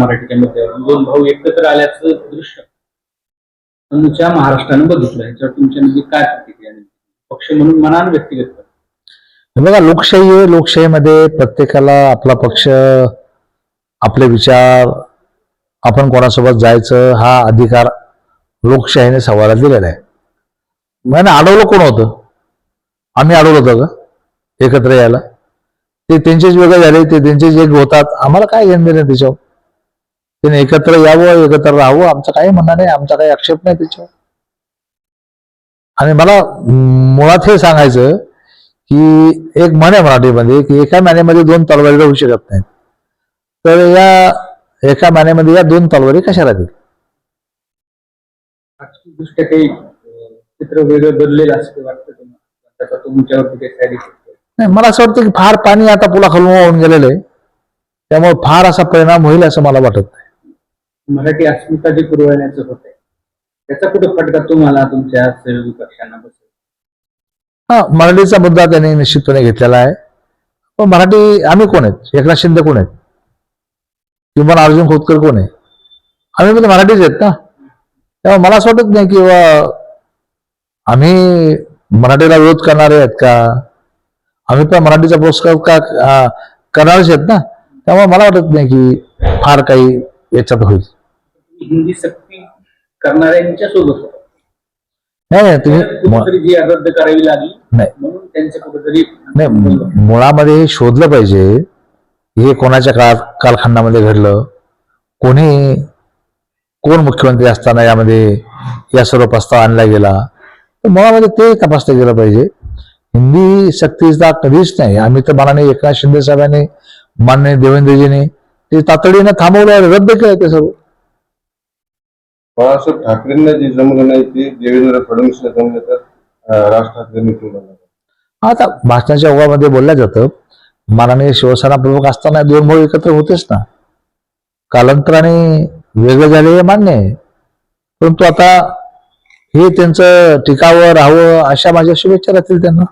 मराठीच्या मुद्द्यावर दोन भाऊ एकत्र आल्याचं दृश्य. तुमच्या महाराष्ट्रानं बघितलं. याच्यावर तुमच्या म्हणजे काय प्रतिक्रिया पक्ष म्हणून मनान व्यक्तिगत बघा लोकशाही आहे. लोकशाहीमध्ये प्रत्येकाला आपला पक्ष आपले विचार आपण कोणासोबत जायचं हा अधिकार लोकशाहीने सवाला दिलेला आहे. मग अडवलं कोण होतं? आम्ही अडवलं होतं का? एकत्र यायला. ते त्यांचेच वेगळे झाले ते त्यांचेच एक होतात. आम्हाला काय घेणं देणं त्याच्यावर? त्याने एकत्र यावं एकत्र राहावं आमचं काही म्हणणं नाही आमचा काही आक्षेप नाही त्याच्यावर आणि मला मुळात हे सांगायचं की एक म्हण आहे मराठीमध्ये की एका मानेमध्ये दोन तलवारी राहू शकत नाहीत. तर या एका मानेमध्ये या दोन तलवारी कशा राहतील काही चित्र वेगळं बदलेलं असं वाटतं तुमच्यावरती काही नाही मला असं वाटतं की फार पाणी आता पुलाखालून वाहून गेलेलं आहे. त्यामुळे फार असा परिणाम होईल असं मला वाटत नाही. मराठी अस्मिता जे पुरवण्याचं होत आहे त्याचा कुठं फटका तुम्हाला तुमच्या सहयोगी पक्षांना बसेल? हा मराठीचा मुद्दा त्यांनी निश्चितपणे घेतलेला आहे. पण मराठी आम्ही कोण आहेत? एकनाथ शिंदे कोण आहेत? किंवा अर्जुन खोतकर कोण आहे? आम्ही म्हणजे मराठीच आहेत ना? तेव्हा मला असं वाटत नाही की आम्ही मराठीला विरोध करणारे आहेत का? आम्ही पण मराठीचा पुरस्कार का करणारच करणारेच आहेत ना? त्यामुळे मला वाटत नाही की फार काही याच्यात होईल. हिंदी सक्ती करणाऱ्यांच्या सोबत. नाही तुम्ही जी रद्द करावी लागली नाही. म्हणून त्यांचं कुठेतरी नाही मुळामध्ये हे शोधलं पाहिजे हे कोणाच्या काळ कालखंडामध्ये घडलं कोणी कोण मुख्यमंत्री असताना यामध्ये या सर्व प्रस्ताव आणला गेला तर मुळामध्ये ते तपासलं गेलं पाहिजे. हिंदी सक्तीचा कधीच नाही. आम्ही तर मनाने एकनाथ शिंदे साहेबांनी मान्य देवेंद्रजीने ते तातडीनं थांबवलं रद्द केलं ते सर्व. बाळासाहेब ठाकरेंना जे जमलं नाही ते देवेंद्र फडणवीसला जमलं तर राज ठाकरेंनी केलं आता भाषणाच्या ओघामध्ये बोललं जातं माननीय शिवसेना प्रमुख असताना दोन भाऊ एकत्र होतेच ना. कालांतराने वेगळे झाले हे मान्य आहे. परंतु आता हे त्यांचं टिकावं राहावं अशा माझ्या शुभेच्छा राहतील त्यांना.